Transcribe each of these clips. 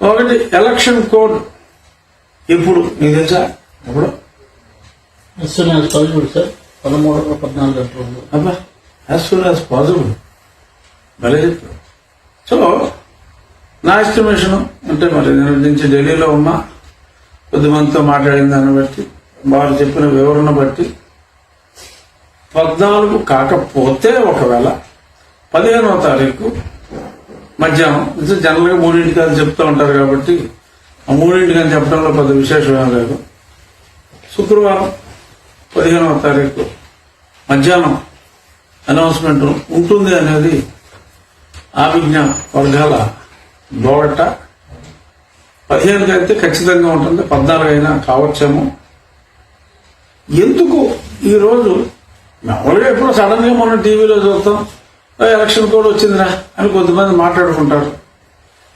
ఒకటి election code. ఎప్పుడు? నీకు తెలుసా? ఎప్పుడు? సార్ పదమూడు పద్నాలుగు గంటలు అబ్బా యాజ్ సూన్ యాజ్ పాసిబుల్ భలే చెప్పారు సో నా ఎస్టిమేషన్ అంటే మరి నేను నుంచి ఢిల్లీలో ఉన్నా కొద్దిమందితో మాట్లాడిన దాన్ని బట్టి వారు చెప్పిన వివరణ బట్టి పద్నాలుగు కాకపోతే ఒకవేళ పదిహేనవ తారీఖు మధ్యాహ్నం. ఇది జనరల్గా మూడింటికి అని చెప్తూ ఉంటారు కాబట్టి ఆ మూడింటికి అని చెప్పడంలో పెద్ద విశేషం ఏం లేదు. శుక్రవారం పదిహేనవ తారీఖు మధ్యాహ్నం అనౌన్స్మెంట్ ఉంటుంది అనేది ఆభిజ్ఞ వర్గాల దోడట పదిహేనుకి అయితే ఖచ్చితంగా ఉంటుంది పద్నాలుగు అయినా కావచ్చేమో. ఎందుకు ఈరోజు మామూలుగా ఎప్పుడు సడన్గా మనం టీవీలో చూస్తాం. ఎలక్షన్ కోడ్ వచ్చిందిరా అని కొంతమంది మాట్లాడుకుంటారు.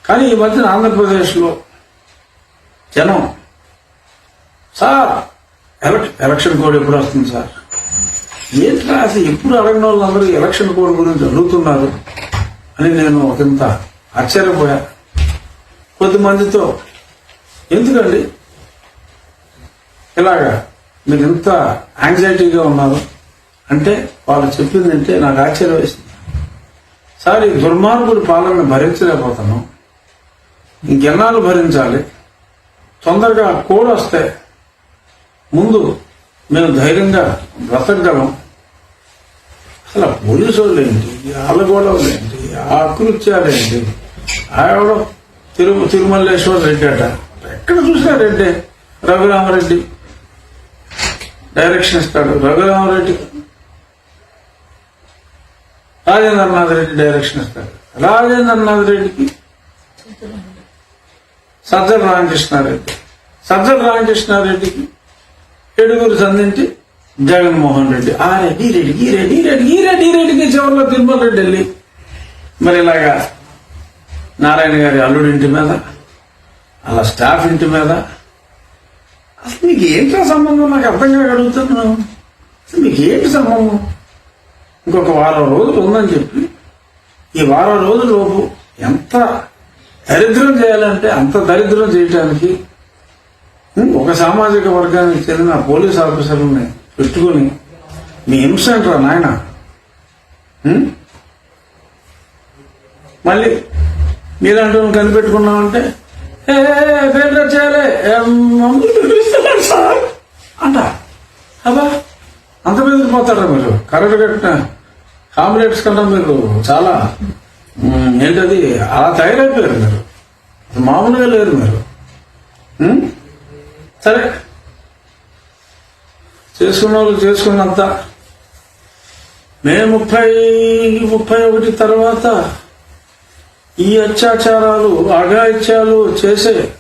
కానీ ఈ మధ్యన ఆంధ్రప్రదేశ్లో జనం సార్ ఎలక్షన్ కోడ్ ఎప్పుడు వస్తుంది సార్? ఏంట్రా అసలు ఎప్పుడు అడగిన వాళ్ళందరూ ఎలక్షన్ కోడ్ గురించి అడుగుతున్నారు అని నేను ఒకంత ఆశ్చర్యపోయా. కొద్దిమందితో ఎందుకండి? ఇలాగా మీరు ఎంత యాంగ్జైటీగా ఉన్నారు? అంటే వాళ్ళు చెప్పిందంటే నాకు ఆశ్చర్యం వేసింది. సార్ ఈ దుర్మార్గుడి పాలన భరించలేకపోతున్నాం ఇంకెన్నాళ్ళు భరించాలి? తొందరగా కోడ్ వస్తే ముందు మేము ధైర్యంగా బ్రతకగలం. అసలు పోలీసు వాళ్ళు ఏంటి? వాళ్ళ ఏంటి? ఆ అకృత్యాలు ఏంటి? ఆవిడ తిరు తిరుమల్లేశ్వర రెడ్డి అట. ఎక్కడ చూసినా రెడ్డి. రఘురామరెడ్డి. డైరెక్షన్ ఇస్తాడు. రఘురామరెడ్డి. రాజేంద్రనాథ్ రెడ్డి డైరెక్షన్ ఇస్తాడు రాజేంద్రనాథ్ రెడ్డికి సజ్జల రామకృష్ణారెడ్డి సజ్జల రామకృష్ణారెడ్డికి ఏడుగురు సంధించి జగన్మోహన్ రెడ్డి. ఆ రెడ్డి రెడ్డి ఈ రెడ్డి రెడ్డి ఈ రెడ్డి రెడ్డికి చివరిలో తిరుమల రెడ్డి వెళ్ళి మరి ఇలాగా నారాయణ గారి అల్లుడి ఇంటి మీద అలా స్టాఫ్ ఇంటి మీద. అసలు మీకు ఏంటో సంబంధం? నాకు అర్థం కాక అసలు మీకు ఏంటి సంబంధం? ఇంకొక వారం రోజులు ఉందని చెప్పి ఈ వారం రోజులలోపు ఎంత దరిద్రం చేయాలంటే అంత దరిద్రం చేయటానికి ఒక సామాజిక వర్గానికి చెందిన పోలీస్ ఆఫీసర్ని పెట్టుకుని మీ హింస అంటారా నాయన? మళ్ళీ మీలాంటి కనిపెట్టుకున్నామంటే ఏ పేరు చేయాలి. మమ్మల్ని సార్. అంట. అబ్బా. అంత బెదిరిపోతారా మీరు? కరెక్ట్ కట్టిన కామ్రేడ్స్ కన్నా మీరు చాలా ఏంటది? అలా తయారైపోయారు మీరు. మామూలుగా లేరు మీరు. సరే. చేసుకున్న వాళ్ళు చేసుకున్నంత. మే ముప్పై ముప్పై ఒకటి తర్వాత ఈ అత్యాచారాలు అఘాయిత్యాలు చేసే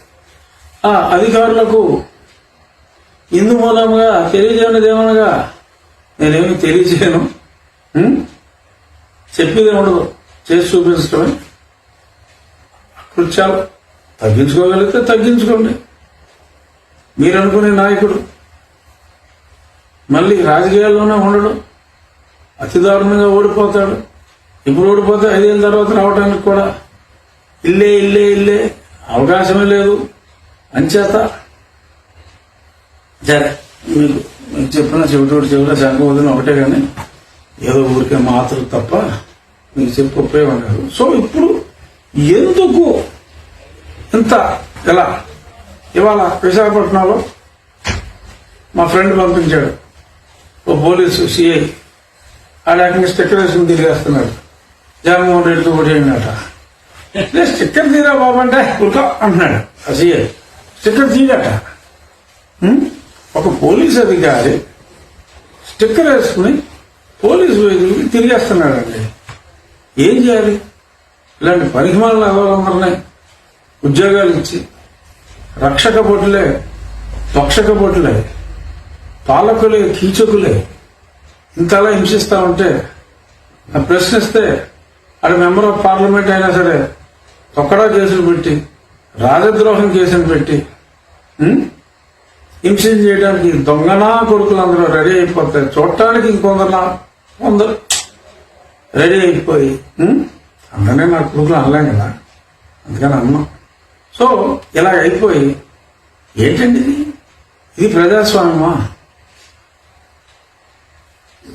ఆ అధికారులకు ఇందు మూలంగా తెలియజేయనిదేమనగా నేనేమి తెలియజేయను? చెప్పేది ఉండదు చేసి చూపించడమే. కృత్యాలు. తగ్గించుకోగలిగితే తగ్గించుకోండి. మీరు అనుకునే నాయకుడు. మళ్ళీ రాజకీయాల్లోనే ఉండడు. అతి దారుణంగా ఓడిపోతాడు. ఇప్పుడు ఓడిపోతే ఐదేళ్ళ తర్వాత రావడానికి కూడా ఇల్లే ఇల్లే ఇల్లే అవకాశమే లేదు. అంచేత సరే మీకు చెప్పిన చెవిటోడు చెవిలో వదిన ఒకటే కానీ ఏదో ఊరికే మాత్రం తప్ప మీకు చెప్పి ఉపయోగం కాదు. సో ఇప్పుడు ఎందుకు ఇంత ఎలా? ఇవాళ విశాఖపట్నంలో మా ఫ్రెండ్ పంపించాడు. ఓ పోలీసు సిఐ ఆడ స్టిక్కర్ వేసుకుని తిరిగేస్తున్నాడు. జగన్మోహన్ రెడ్డికి ఓటేయండినట "లే, స్టిక్కర్ తీరా బాబు అంటే అంటున్నాడు ఆ సిఐ స్టిక్కర్ తీయట. ఒక పోలీస్ అధికారి స్టిక్కర్ వేసుకుని పోలీసు వెహికల్కి తిరిగేస్తున్నాడండి. ఏం చేయాలి? ఇలాంటి అవ్వడం వల్లనే ఉద్యోగాలు ఇచ్చి రక్షక బొట్లే పక్షక బొట్లే పాలకులే కీచకులే ఇంతలా హింసిస్తా ఉంటే ఆ ప్రశ్నిస్తే అక్కడ మెంబర్ ఆఫ్ పార్లమెంట్ అయినా సరే తొక్కడా కేసులు పెట్టి రాజద్రోహం కేసులు పెట్టి ఉం? చేయడానికి దొంగనా కొడుకులు అందరూ రెడీ అయిపోతాయి చూడటానికి ఇంకొందరు కొందరు రెడీ అయిపోయి అందరినీ నా కొడుకులు అనలేం కదా? అందుకని అన్నాం. సో ఇలా అయిపోయి ఏంటండి ఇది? ఇది ప్రజాస్వామ్యమా?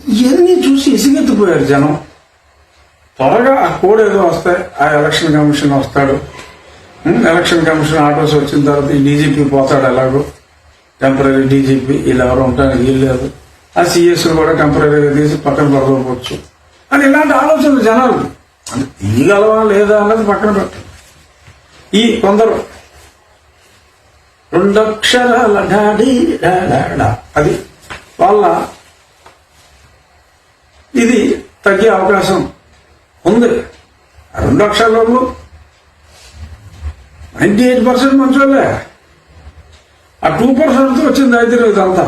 ఇవన్నీ చూసి ఇసిగెత్తిపోయారు జనం. త్వరగా ఆ కోడ్ ఏదో వస్తే ఆ ఎలక్షన్ కమిషన్ వస్తాడు. ఎలక్షన్ కమిషన్ ఆర్డర్స్ వచ్చిన తర్వాత ఈ డీజీపీ పోతాడు ఎలాగో. టెంపరీ డీజీపీ వీళ్ళు ఎవరు ఉండడానికి వీలు లేదు ఆ సిఎస్ కూడా టెంపరీగా తీసి పక్కన పడకపోవచ్చు అని ఇలాంటి ఆలోచనలు జనాలు. అంటే తీయగలవా లేదా అన్నది పక్కన పెట్టండి ఈ కొందరు రెండక్షరాల డాడీ అది వాళ్ళ ఇది తగ్గే అవకాశం ఉంది. రెండు అక్షరాలు నైన్టీ ఎయిట్ పర్సెంట్ మంచోళ్ళే. ఆ టూ పర్సెంట్ వచ్చింది అయితే ఇదంతా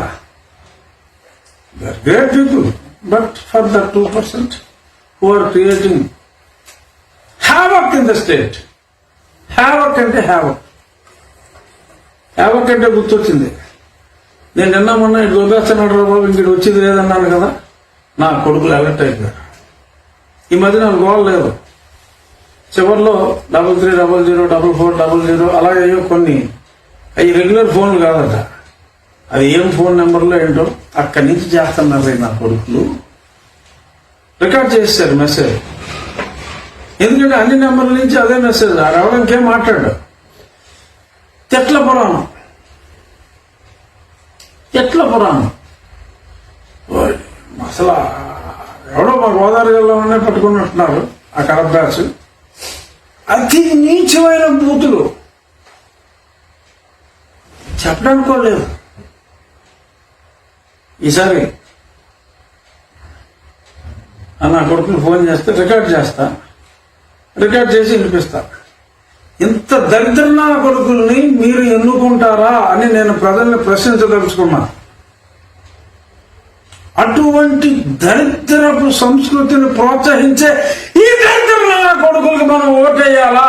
great people but for the two percent who are creating havoc in the state havoc అంటే హ్యావక్ హ్యావక్ అంటే గుర్తొచ్చింది. నేను నిన్న మొన్న ఇటు దొబ్బేస్తున్నాడు రా బాబు ఇంకటి వచ్చేది లేదన్నాను కదా. నా కొడుకులు అలర్ట్ అయిపోయారు. ఈ మధ్య నాకు గోల్ లేదు. చివరిలో double three double zero double four double zero అలాగే కొన్ని అవి రెగ్యులర్ ఫోన్లు కాదట. అది ఏం ఫోన్ నెంబర్లో ఏంటో అక్కడి నుంచి చేస్తున్నారు నా కొడుకులు. రికార్డ్ చేశారు మెసేజ్ ఎందుకంటే అన్ని నెంబర్ల నుంచి అదే మెసేజ్ ఆ ఎవడో మాట్లాడు. తెట్ల పురాణం. తెట్ల పురాణం. అసలు ఎవడో మా గోదావరి జిల్లాలోనే పట్టుకున్నట్టున్నారు ఆ కడప బ్యాచ్ అతి నీచమైన బూతులు. చెప్పడానికి కూడా లేదు ఈసారి నా కొడుకులు ఫోన్ చేస్తే రికార్డ్ చేస్తా. రికార్డ్ చేసి వినిపిస్తా. ఇంత దరిద్రనా కొడుకుల్ని మీరు ఎన్నుకుంటారా అని నేను ప్రజల్ని ప్రశ్నించదలుచుకున్నా. అటువంటి దరిద్రపు సంస్కృతిని ప్రోత్సహించే ఈ దరిద్రనా కొడుకులకి మనం ఓటేయాలా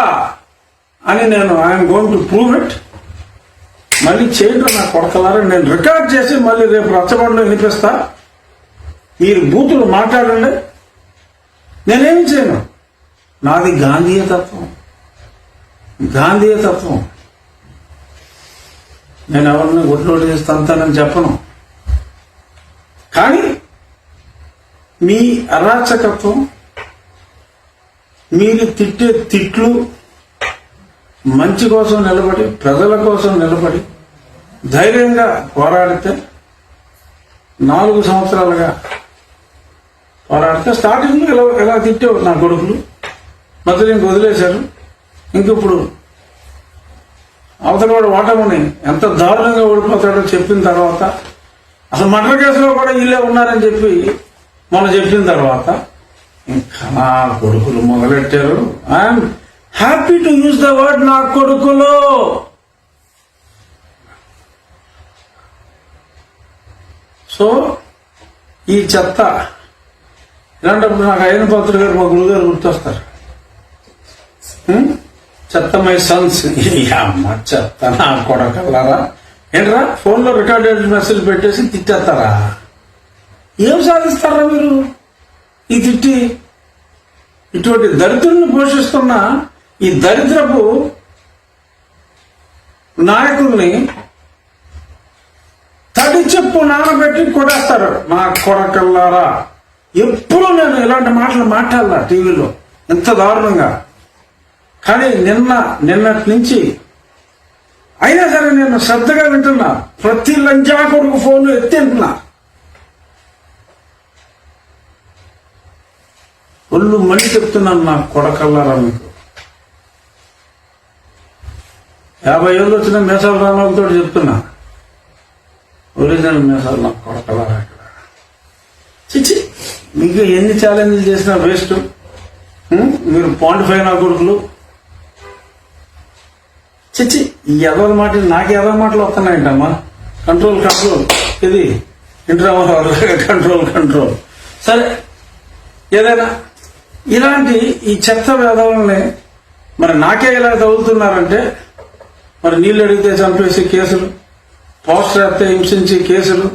అని నేను I'm going to prove it మళ్ళీ చేయడం నా కొడకలారా నేను రికార్డ్ చేసి మళ్ళీ రేపు రచ్చబండలో వినిపిస్తా మీరు బూతులు మాట్లాడండి. నేనేమి చేయను? నాది గాంధీయ తత్వం. గాంధీయ తత్వం. నేను ఎవరిని ఒడ్లోడు చేసి తంతానని చెప్పను. కానీ మీ అరాచకత్వం మీరు తిట్టే తిట్లు మంచి కోసం నిలబడి ప్రజల కోసం నిలబడి ధైర్యంగా పోరాడితే నాలుగు సంవత్సరాలుగా పోరాడితే స్టార్టింగ్ ఎలా ఎలా తిట్టేవారు నా కొడుకులు? మధ్యలో ఇంక వదిలేశారు. ఇంక ఇప్పుడు అవతల వాడు ఓటముని ఎంత దారుణంగా ఓడిపోతాడో చెప్పిన తర్వాత అసలు మర్డర్ కేసులో కూడా వీళ్ళే ఉన్నారని చెప్పి మొన్న చెప్పిన తర్వాత ఇంకా నా కొడుకులు మొదలెట్టారు. I'm happy to use the word నా కొడుకులో. సో ఈ చెత్త ఇలాంటప్పుడు నాకు అయిన పాత్ర గారు మా గురుగారు గుర్తొస్తారు. చెత్త మై సన్స్. అమ్మ చెత్త నా కొడకల్లారా ఏంట్రా? ఫోన్లో రికార్డెడ్ మెసేజ్ పెట్టేసి తిట్టేస్తారా? ఏం సాధిస్తారా మీరు? ఈ తిట్టి ఇటువంటి దరిద్రుని పోషిస్తున్న ఈ దరిద్రపు నాయకుల్ని తడి చెప్పు నానబెట్టి కొడేస్తారు మా కొడకల్లారా ఎప్పుడు నేను ఇలాంటి మాటలు మాట్లాడాల టీవీలో. ఎంత దారుణంగా. కానీ నిన్న నిన్నటి నుంచి అయినా సరే నేను శ్రద్ధగా వింటున్నా. ప్రతి లంజా కొడుకు ఫోన్ ఎత్తింటున్నా ఒళ్ళు మళ్ళీ చెప్తున్నాను నా కొడకల్లారా మీకు. యాభై ఏళ్ళు వచ్చిన మేసాల రామాలతో చెప్తున్నా. ఒరిజినల్ మేసాలు నాకు కొడకల్లారా చిచ్చి మీకు ఎన్ని ఛాలెంజ్లు చేసినా వేస్ట్ మీరు పాయింట్ ఫైవ్ నా కొడుకులు. చిచ్చి ఈ ఎదవ మాటలు నాకు ఎదవ మాటలు వస్తున్నాయంటమ్మా. కంట్రోల్ కంట్రోల్ ఇది ఇంటర్ కంట్రోల్ కంట్రోల్ సరే ఏదైనా ఇలాంటి ఈ చెత్త వేదవుల్ని మరి నాకే ఇలా తగులుతున్నారంటే మరి నీళ్ళు అడిగితే చంపేసి కేసులు. పోస్టర్ వేస్తే హింసించి కేసులు?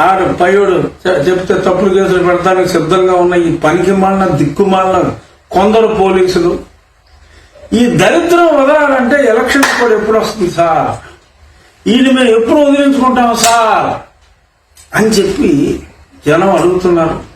ఆడ ఆడు చెప్తే తప్పుడు కేసులు పెడతానికి సిద్ధంగా ఉన్న ఈ పనికి మాలిన దిక్కుమాలిన కొందరు పోలీసులు. ఈ దరిద్రం వదలాలంటే ఎలక్షన్ కూడా ఎప్పుడు వస్తుంది సార్? ఈయన మేము ఎప్పుడు వదిలించుకుంటాం సార్? అని చెప్పి జనం అడుగుతున్నారు.